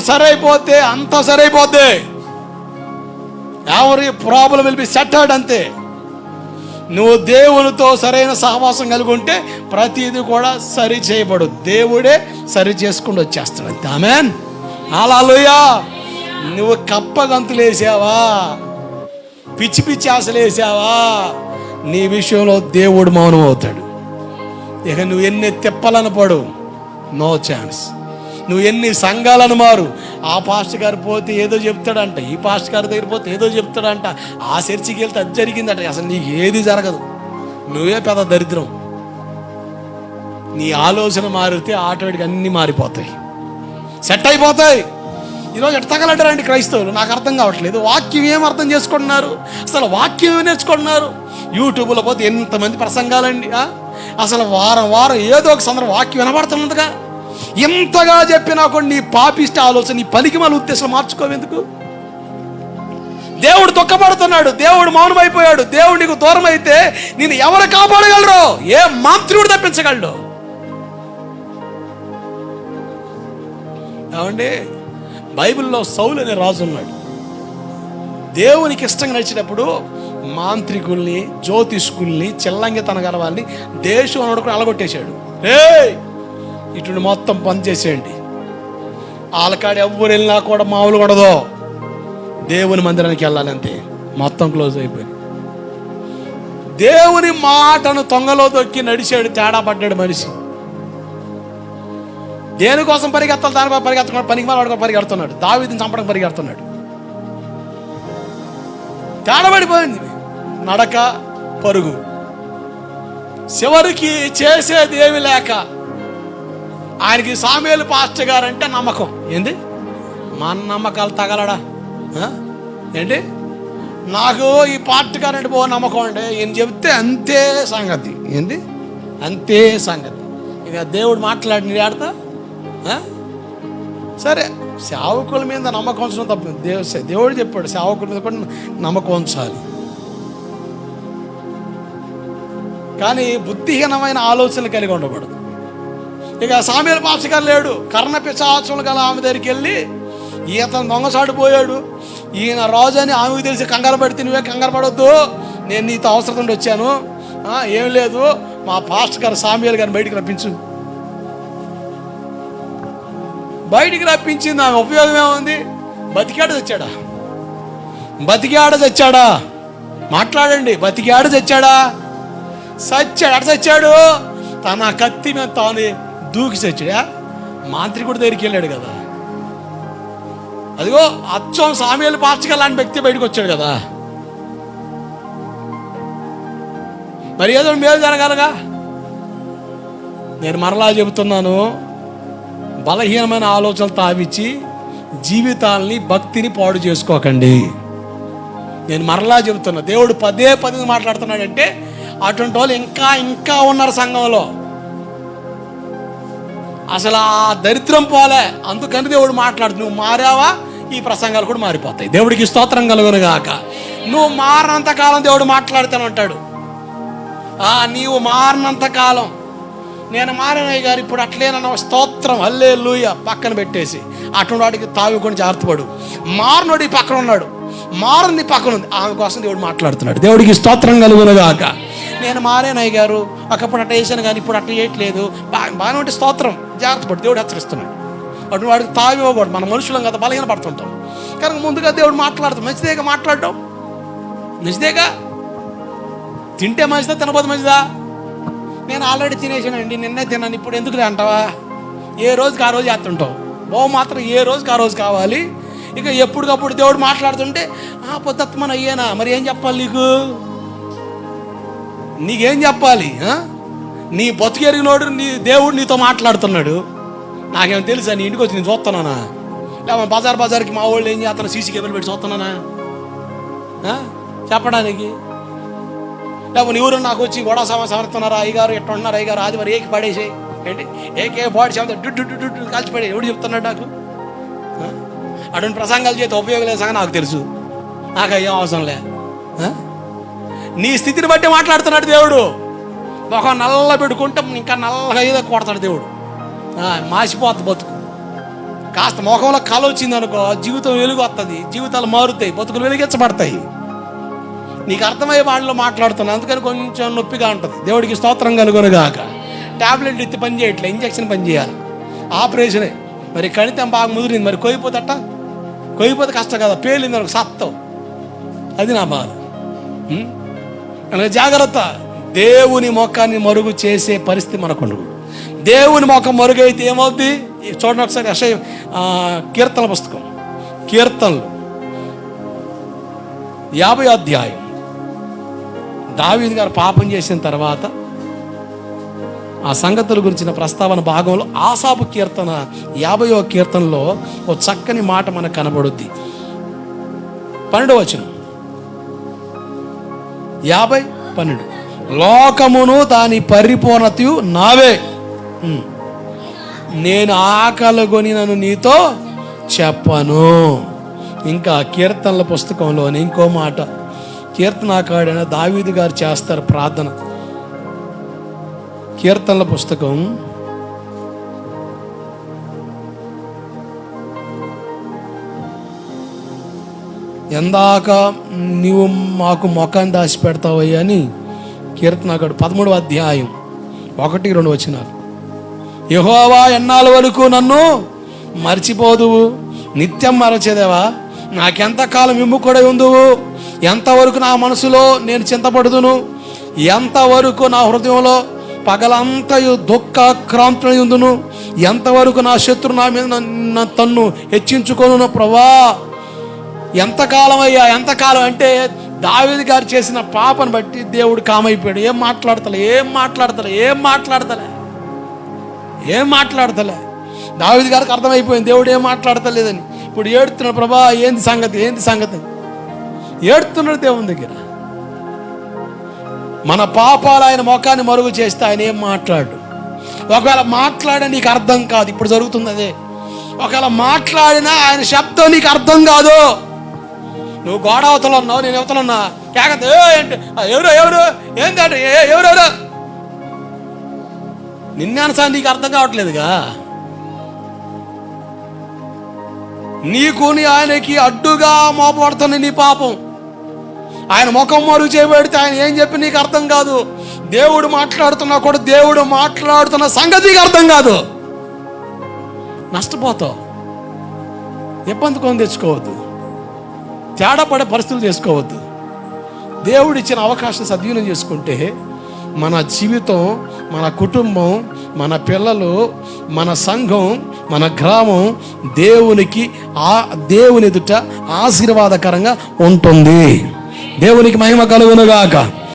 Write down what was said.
సరైపోతే అంత సరైపోద్ది. ఎవరి problem will be సెటర్డ్ అంతే. నువ్వు దేవునితో సరైన సహవాసం కలిగి ఉంటే ప్రతిదీ కూడా సరి చేయబడు దేవుడే సరి చేసుకుంటూ వచ్చేస్తాడు అంతే. ఆమెన్. అలా నువ్వు కప్పగంతులు వేసావా? పిచ్చి పిచ్చి ఆశలు వేసావా? నీ విషయంలో దేవుడు మౌనం అవుతాడు. ఇక నువ్వు ఎన్ని తిప్పలను పడు. No chance. నువ్వు ఎన్ని సంఘాలను మారు? ఆ పాస్టర్ గారు పోతే ఏదో చెప్తాడంట ఈ పాస్టర్ గారి దగ్గర పోతే ఏదో చెప్తాడంట. ఆ చర్చికి వెళ్తే అది జరిగిందంట. అసలు నీకు ఏది జరగదు. నువ్వే పెద్ద దరిద్రం. నీ ఆలోచన మారితే ఆటోమేటిక్ అన్నీ మారిపోతాయి. సెట్ అయిపోతాయి. ఈరోజు ఎట్ట తగలడ్డారండి క్రైస్తవులు? నాకు అర్థం కావట్లేదు. వాక్యం ఏం అర్థం చేసుకుంటున్నారు? అసలు వాక్యం ఏం నేర్చుకుంటున్నారు? యూట్యూబ్లో పోతే ఎంతమంది ప్రసంగాలండి అసలు వారం వారం ఏదో ఒక సందర్భం వాక్యం వినబడుతున్నదిగా ఎంతగా చెప్పినా కూడా నీ పాపిష్ట ఆలోచన నీ పలికి మన ఉద్దేశం మార్చుకోవెందుకు దేవుడు దుఃఖపడుతున్నాడు దేవుడు మౌనమైపోయాడు దేవుడు నీకు దూరం అయితే నేను ఎవరు కాపాడగలరు? ఏ మాంత్రుడు తప్పించగలడు. ఏమండి? బైబిల్లో సౌలు అనే రాజు ఉన్నాడు. దేవునికి ఇష్టంగా నచ్చినప్పుడు మాంత్రికుల్ని జ్యోతిష్కుల్ని చిల్లంగి తనగల వాళ్ళని దేశం అనుకుని అలగొట్టేశాడు. రే ఇటు మొత్తం పని చేసేయండి. ఆలకాడ ఎవ్వరు వెళ్ళినా కూడా మామూలు కూడదు దేవుని మందిరానికి వెళ్ళాలంటే మొత్తం క్లోజ్ అయిపోయింది. దేవుని మాటను తొంగలో దొక్కి నడిచాడు తేడా పడ్డాడు మనిషి. దేనికోసం పరిగెత్తాలి? దానికోసం పరిగెత్తకుండా పనికి మాలవాడు పరిగెడుతున్నాడు. దావిదిని చంపడానికి పరిగెడుతున్నాడు. తేడబడిపోయింది నడక పరుగు. చివరికి చేసేది ఏమి లేక ఆయనకి సామేలు పాస్టర్ గారు అంటే నమ్మకం. ఏంది? మన నమ్మకాలు తగలడా? ఏంటి? నాకు ఈ పార్టీ గారంటే పో నమ్మకం అండి. ఈయన చెప్తే అంతే సంగతి. ఏంది? అంతే సంగతి. ఇక దేవుడు మాట్లాడి ఆడతా? సరే సేవకుల మీద నమ్మకం ఉంచడం తప్ప. దేవు దేవుడు చెప్పాడు సేవకుల మీద కూడా నమ్మకం ఉంచాలి. కానీ బుద్ధిహీనమైన ఆలోచనలు కలిగి ఉండకూడదు. ఇక సామీల పాసగా లేడు. కర్ణ పిశాచులు గల ఆమె దగ్గరికి వెళ్ళి ఈతను దొంగసాడిపోయాడు ఈయన రాజు అని ఆమెకు తెలిసి కంగారు పడితే నువ్వే కంగారు పడొద్దు. నేను నీతో అవసరం ఉండి వచ్చాను. ఏం లేదు. మా పాస్టర్ గారు సామ్యులు గారిని బయటికి రప్పించు. బయటికి రప్పించింది ఆమె. ఉపయోగం ఏముంది? బతికాడ తెచ్చాడా? బతికాడ తెచ్చాడా? మాట్లాడండి. బతికాడ తెచ్చాడా? సచ్చాడు. అడ చచ్చాడు తన కత్తి మీద తాను దూకి చచ్చాడా. మాంత్రికుడి దగ్గరికి వెళ్ళాడు కదా. అదిగో అచ్చం సామీలు పార్చగల వ్యక్తి బయటకు వచ్చాడు కదా. మరి ఏదో మేలు జరగాలగా? నేను మరలా చెబుతున్నాను బలహీనమైన ఆలోచనలు తావిచ్చి జీవితాల్ని భక్తిని పాడు చేసుకోకండి. నేను మరలా చెబుతున్నా దేవుడు పదే పదే మాట్లాడుతున్నాడంటే అటువంటి వాళ్ళు ఇంకా ఇంకా ఉన్నారు సంఘంలో. అసలు ఆ దరిద్రం పోలే. అందుకని దేవుడు మాట్లాడు నువ్వు మారావా? ఈ ప్రసంగాలు కూడా మారిపోతాయి. దేవుడికి స్తోత్రం కలుగును గాక నువ్వు మారినంత కాలం దేవుడు మాట్లాడుతాను ఉంటాడు ఆ నీవు మారినంత కాలం. నేను మారినయ్య గారు ఇప్పుడు అట్లేనన్న స్తోత్రం. అల్లే లూయ పక్కన పెట్టేసి అటువంటి వాడికి తాగుకొని జాగ్రత్తపడు. మారనుడు ఈ పక్కన ఉన్నాడు. మారుంది పక్కన ఉంది. ఆమె కోసం దేవుడు మాట్లాడుతున్నాడు. దేవుడికి స్తోత్రం కలుగునుగాక. నేను మారేనయ్య గారు ఒకప్పుడు అట్ట వేసాను కానీ ఇప్పుడు అట్ట చేయట్లేదు. బాగా బాగానే ఉంటే స్తోత్రం. జాగ్రత్త పడు. దేవుడు హెచ్చరిస్తున్నాడు. అటు వాడికి తావి ఇవ్వకూడదు మన మనుషులం కదా బలహీన పడుతుంటాం. కనుక ముందుగా దేవుడు మాట్లాడతాం మంచిదేగా మాట్లాడటం మంచిదేగా? తింటే మంచిదా తినబోదు మంచిదా? నేను ఆల్రెడీ తినేసానండి నిన్నే తిన్నాను ఇప్పుడు ఎందుకు అంటావా? ఏ రోజుకి ఆ రోజు చేస్తుంటావు బో మాత్రం ఏ రోజుకి ఆ రోజు కావాలి? ఇక ఎప్పటికప్పుడు దేవుడు మాట్లాడుతుంటే ఆ పొద్దుత్తమని అయ్యేనా మరి ఏం చెప్పాలి నీకు? నీకేం చెప్పాలి నీ బతుకెరిగినోడు నీ దేవుడు నీతో మాట్లాడుతున్నాడు. నాకేం తెలుసా నీ ఇంటికి వచ్చి నేను చూస్తున్నానా? లేకపోతే బజార్ బజార్కి మా వాళ్ళు ఏం చేస్తాను సీసీ కేబుల్ పెట్టి చూస్తున్నానా? చెప్పడానికి. లేకపోతే ఎవరు నాకు వచ్చి గొడవ సమస్య సమర్థున్నారా అయ్యగారు ఎట్లా ఉన్నారు? అయ్యగారు అది మరి ఏకి పడేసి ఏంటి? ఏకే బాడీ సమత డుడ్డు డు డు పడే ఎవడు చెప్తున్నాడు నాకు? అటువంటి ప్రసంగాలు చేస్తే ఉపయోగం లేదు నాకు తెలుసు. నాకు అయ్యే అవసరం లే. నీ స్థితిని బట్టి మాట్లాడుతున్నాడు దేవుడు. ఒక నల్ల పెట్టుకుంటే ఇంకా నల్లగా ఏదో కొడతాడు దేవుడు. మాసిపోద్ది బతుకు. కాస్త ముఖంలో కళ వచ్చింది అనుకో జీవితం వెలుగు వస్తుంది జీవితాలు మారుతాయి బతుకులు వెలిగించబడతాయి. నీకు అర్థమయ్యే వాళ్ళు మాట్లాడుతున్నాను అందుకని కొంచెం నొప్పిగా ఉంటుంది. దేవుడికి స్తోత్రం కనుగొనగాక. టాబ్లెట్ ఎత్తి పని చేయట్లే ఇంజక్షన్ పని చేయాలి. ఆపరేషనే. మరి కణితం బాగా ముదిరింది మరి కోయిపోతట కోయిపోతే కష్టం కదా పేలింది సత్తం. అది నా బాధ. కనుక జాగ్రత్త. దేవుని మొఖాన్ని మరుగు చేసే పరిస్థితి మనకుండదు. దేవుని మొక్క మరుగైతే ఏమవుద్ది? చూడండి ఒకసారి అక్షయ కీర్తన పుస్తకం. కీర్తనలు. యాభై అధ్యాయం. దావీద్ గారు పాపం చేసిన తర్వాత ఆ సంగతుల గురించిన ప్రస్తావన భాగంలో ఆసాపు కీర్తన యాభయో కీర్తనలో ఓ చక్కని మాట మనకు కనబడుద్ది. పన్నెండవ వచనం. యాభై పన్నెండు. లోకమును దాని పరిపూర్ణతయు నావే. నేను ఆకలిగొని నన్ను నీతో చెప్పను. ఇంకా కీర్తనల పుస్తకంలోని ఇంకో మాట. కీర్తనాకాడైన దావీదు గారు చేస్తారు ప్రార్థన. కీర్తనల పుస్తకం ఎందాక నీవు మాకు మొఖాన్ని దాచి పెడతావయ్యా అని కీర్తనాకాడు పదమూడవ అధ్యాయం ఒకటి రెండు వచ్చినారు యహోవా ఎన్నాళ్ళ వరకు నన్ను మర్చిపోదువు? నిత్యం మరచేదేవా? నాకెంతకాలం కాలం కూడా ఉందువు? ఎంతవరకు నా మనసులో నేను చింతపడుదును? ఎంతవరకు నా హృదయంలో పగలంతయు దుఃఖ ఉందును? ఎంతవరకు నా శత్రు నా మీద నన్ను- తన్ను హెచ్చించుకొను ప్రభా ఎంతకాలం అయ్యా ఎంతకాలం అంటే దావేది గారు చేసిన పాపను బట్టి దేవుడు కామైపోయాడు. ఏం మాట్లాడతలే ఏం మాట్లాడతలే ఏం మాట్లాడతలే ఏం మాట్లాడతలే. దావేది గారికి అర్థమైపోయింది దేవుడు ఏం మాట్లాడతలేదని. ఇప్పుడు ఏడుతున్న ప్రభా ఏంది సంగతి ఏంది సంగతి? ఏడుతున్నాడు దేవుని దగ్గర. మన పాపాలు ఆయన ముఖాన్ని మరుగు చేస్తే ఆయన ఏం మాట్లాడు? ఒకవేళ మాట్లాడే నీకు అర్థం కాదు ఇప్పుడు జరుగుతుంది అదే. ఒకవేళ మాట్లాడినా ఆయన శబ్దం నీకు అర్థం కాదు. నువ్వు గోడ అవతల ఉన్నావు నేను అవతల ఉన్నా. కేకత ఏంటి? ఎవరు ఎవరు? ఏంటంటే ఏ- ఎవరు ఎవరు? నిన్నసారి నీకు అర్థం కావట్లేదుగా? నీకు నీ ఆయనకి అడ్డుగా మోపడుతుంది నీ పాపం. ఆయన ముఖం మరుగు చేయబడితే ఆయన ఏం చెప్పి నీకు అర్థం కాదు? దేవుడు మాట్లాడుతున్నా కూడా దేవుడు మాట్లాడుతున్న సంగతికి అర్థం కాదు. నష్టపోతావు. ఇబ్బంది కొని తెచ్చుకోవద్దు. తేడా పడే పరిస్థితులు చేసుకోవద్దు. దేవుడు ఇచ్చిన అవకాశం సద్వినియోగం చేసుకుంటే మన జీవితం మన కుటుంబం మన పిల్లలు మన సంఘం మన గ్రామం దేవునికి ఆ దేవుని ఎదుట ఆశీర్వాదకరంగా ఉంటుంది. దేవునికి మహిమ కలుగునుగాక.